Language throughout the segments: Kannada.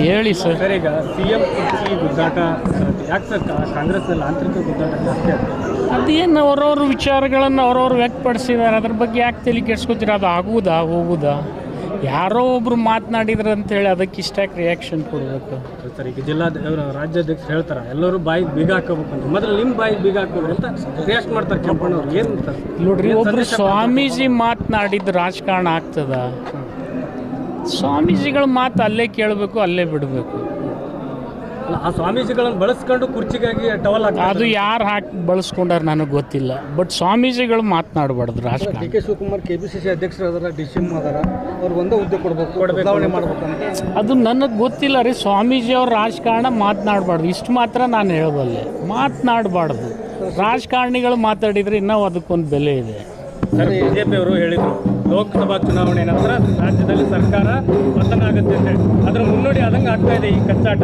ಹೇಳಿ ಸರ್ ಸರ್ ಈಗ ಸಿ ಎಂ ಕುರ್ಚಿ ಗುದ್ದಾಟ ಯಾಕೆ ಸರ್ ಕಾಂಗ್ರೆಸ್ನಲ್ಲಿ ಆಂತರಿಕ ಗುದ್ದಾಟ ಜಾಸ್ತಿ ಆಗ್ತದೆ ಅದೇನು ಅವ್ರವ್ರ ವಿಚಾರಗಳನ್ನು ಅವ್ರವ್ರು ವ್ಯಕ್ತಪಡಿಸಿದ್ದಾರೆ? ಅದ್ರ ಬಗ್ಗೆ ಯಾಕೆ ತಲೆ ಕೆಡ್ಸ್ಕೊತೀರ? ಅದು ಆಗುವುದಾ ಹೋಗುದಾ? ಯಾರೋ ಒಬ್ರು ಮಾತನಾಡಿದ್ರು ಅಂತೇಳಿ ಅದಕ್ಕೆ ಇಷ್ಟಾಗಿ ರಿಯಾಕ್ಷನ್ ಕೊಡಬೇಕು. ಸರ್ ಈಗ ಜಿಲ್ಲಾ ರಾಜ್ಯಾಧ್ಯಕ್ಷರು ಹೇಳ್ತಾರೆ ಎಲ್ಲರೂ ಬಾಯಿಗೆ ಬೀಗ ಹಾಕೋಬೇಕು ಅಂತ. ಮೊದಲು ನಿಮ್ಮ ಬಾಯಿಗೆ ಬೀಗ ಹಾಕೋರು ಅಂತ ರಿಯಾಕ್ಟ್ ಮಾಡ್ತಾರೆ ಕೆಂಪಣ್ಣವ್ರು. ಏನು ನೋಡ್ರಿ ಒಬ್ರು ಸ್ವಾಮೀಜಿ ಮಾತನಾಡಿದ ರಾಜಕಾರಣ ಆಗ್ತದ? ಸ್ವಾಮೀಜಿಗಳ ಮಾತು ಅಲ್ಲೇ ಕೇಳಬೇಕು ಅಲ್ಲೇ ಬಿಡಬೇಕು. ಆ ಸ್ವಾಮೀಜಿಗಳನ್ನು ಬಳಸ್ಕೊಂಡು ಕುರ್ಚಿಗಾಗಿ ಟವಲ್ ಅದು ಯಾರು ಹಾಕಿ ಬಳಸ್ಕೊಂಡಾರ ನನಗೆ ಗೊತ್ತಿಲ್ಲ. ಬಟ್ ಸ್ವಾಮೀಜಿಗಳು ಮಾತನಾಡಬಾರ್ದು ರಾಜಕಾರಣ D K Shivakumar K P C C ಅಧ್ಯಕ್ಷರು ಅದಾರ ಡಿ ಸಿ ಎಂ ಅದಾರ ಅವ್ರಿಗೆ ಒಂದೇ ಹುದ್ದೆ ಕೊಡ್ಬೇಕು ಬದಲಾವಣೆ ಮಾಡ್ಬೇಕಂತ ಅದು ನನಗೆ ಗೊತ್ತಿಲ್ಲ ರೀ ಸ್ವಾಮೀಜಿ ಅವ್ರ ರಾಜಕಾರಣ ಮಾತನಾಡಬಾರ್ದು. ಇಷ್ಟು ಮಾತ್ರ ನಾನು ಹೇಳಬಲ್ಲೆ ಮಾತನಾಡಬಾರ್ದು. ರಾಜಕಾರಣಿಗಳು ಮಾತಾಡಿದರೆ ಇನ್ನೂ ಅದಕ್ಕೊಂದು ಬೆಲೆ ಇದೆ. ಸರ್ ಬಿಜೆಪಿ ಅವರು ಹೇಳಿದ್ರು. ಲೋಕಸಭಾ ಚುನಾವಣೆ ನಂತರ ರಾಜ್ಯದಲ್ಲಿ ಸರ್ಕಾರ ಪತನ ಆಗುತ್ತೆ ಅಂತ ಹೇಳಿ. ಅದರ ಮುನ್ನುಡಿ ಆದಂಗೆ ಆಗ್ತಾ ಇದೆ ಈ ಕಚ್ಚಾಟ.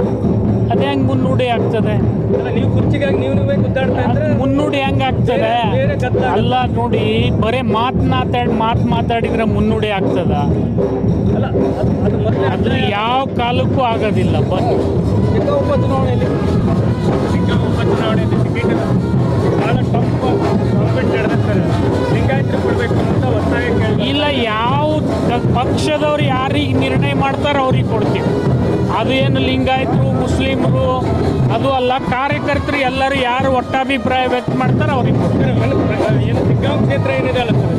ಅದೇ ಹೆಂಗೆ ಮುನ್ನುಡಿ ಆಗ್ತದೆ? ಅಲ್ಲ ನೀವು ಕುರ್ಚಿಗಾಗಿ ನೀವು ನೀವೇ ಗುದ್ದಾಡ್ತಾ ಇದ್ರೆ ಮುನ್ನುಡಿ ಹೆಂಗೆ ಆಗ್ತದೆ? ಬೇರೆ- ಅಲ್ಲ ನೋಡಿ ಬರೀ ಮಾತು ಮಾತಾಡಿ ಮಾತು ಮಾತಾಡಿದ್ರೆ ಮುನ್ನುಡಿ ಆಗ್ತದ? ಅಲ್ಲ ಅದು ಮೊದಲೇ ಅದು ಯಾವ ಕಾಲಕ್ಕೂ ಆಗೋದಿಲ್ಲ ಬನ್ನಿ. ಪಕ್ಷದವ್ರು ಯಾರಿಗೆ ನಿರ್ಣಯ ಮಾಡ್ತಾರೋ ಅವ್ರಿಗೆ ಕೊಡ್ತೀವಿ. ಅದು ಏನು ಲಿಂಗಾಯತರು ಮುಸ್ಲಿಮರು ಅದು ಅಲ್ಲ ಕಾರ್ಯಕರ್ತರು ಎಲ್ಲರೂ ಯಾರು ಒಟ್ಟಾಭಿಪ್ರಾಯ ವ್ಯಕ್ತ ಮಾಡ್ತಾರೆ ಅವ್ರಿಗೆ ಏನು ಸಿಗ್ಗಾಂವ್ ಕ್ಷೇತ್ರ ಏನಿದೆ ಅಲ್ಲ ಸರ್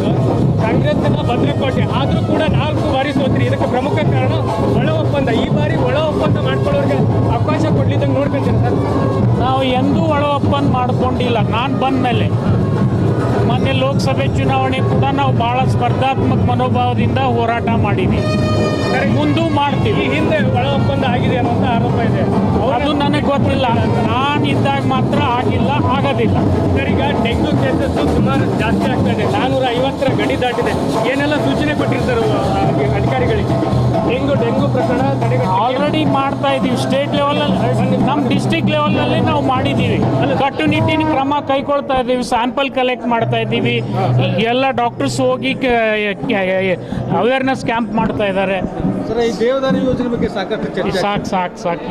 ಕಾಂಗ್ರೆಸ್ ಕಾಂಗ್ರೆಸ್ಸಿನ ಭದ್ರಕೋಟೆ ಆದರೂ ಕೂಡ ನಾಲ್ಕು ಬಾರಿ ಸೋತ್ರಿ. ಇದಕ್ಕೆ ಪ್ರಮುಖ ಕಾರಣ ಒಳ ಒಪ್ಪಂದ. ಈ ಬಾರಿ ಒಳ ಒಪ್ಪಂದ ಮಾಡ್ಕೊಳ್ಳೋರಿಗೆ ಅವಕಾಶ ಕೊಡ್ಲಿದ್ದಂಗೆ ನೋಡ್ಕೊಂತೀನಿ ಸರ್? ನಾವು ಎಂದೂ ಒಳ ಒಪ್ಪಂದ ಮಾಡ್ಕೊಂಡಿಲ್ಲ. ನಾನು ಬಂದ ಮೇಲೆ ಮೊನ್ನೆ ಲೋಕಸಭೆ ಚುನಾವಣೆ ಕೂಡ ನಾವು ಭಾಳ ಸ್ಪರ್ಧಾತ್ಮಕ ಮನೋಭಾವದಿಂದ ಹೋರಾಟ ಮಾಡಿದ್ವಿ. ಮುಂದೂ ಮಾಡ್ತೀವಿ. ಹಿಂದೆ ಒಪ್ಪಂದ ಆಗಿದೆ ಅನ್ನೋ ಆರೋಪ ಇದೆ. ಅದು ನನಗೆ ಗೊತ್ತಿಲ್ಲ. ನಾನು ಇದ್ದಾಗ ಮಾತ್ರ ಆಗಿಲ್ಲ ಆಗೋದಿಲ್ಲ. ಈಗ ಡೆಂಗ್ಯೂ ಕೇಸಸ್ ಸುಮಾರು ಜಾಸ್ತಿ ಆಗ್ತಾ ಇದೆ. ನಾನೂರ ಐವತ್ತರ ಗಡಿ ದಾಟಿದೆ. ಏನೆಲ್ಲ ಸೂಚನೆ ಕೊಟ್ಟಿರ್ತಾರೆ ಡೆಂಗು ಪ್ರಕರಣ ಆಲ್ರೆಡಿ ಮಾಡ್ತಾ ಇದ್ದೀವಿ ಸ್ಟೇಟ್ ಲೆವೆಲಲ್ಲಿ ನಮ್ಮ ಡಿಸ್ಟಿಕ್ ಲೆವೆಲಲ್ಲಿ ನಾವು ಮಾಡಿದ್ದೀವಿ. ಕಟ್ಟುನಿಟ್ಟಿನ ಕ್ರಮ ಕೈಗೊಳ್ತಾ ಇದ್ದೀವಿ ಸ್ಯಾಂಪಲ್ ಕಲೆಕ್ಟ್ ಮಾಡ್ತಾ ಇದ್ದೀವಿ. ಎಲ್ಲ ಡಾಕ್ಟರ್ಸ್ ಹೋಗಿ ಅವೇರ್ನೆಸ್ ಕ್ಯಾಂಪ್ ಮಾಡ್ತಾ ಇದ್ದಾರೆ. ಸಾಕು ಸಾಕು ಸಾಕು.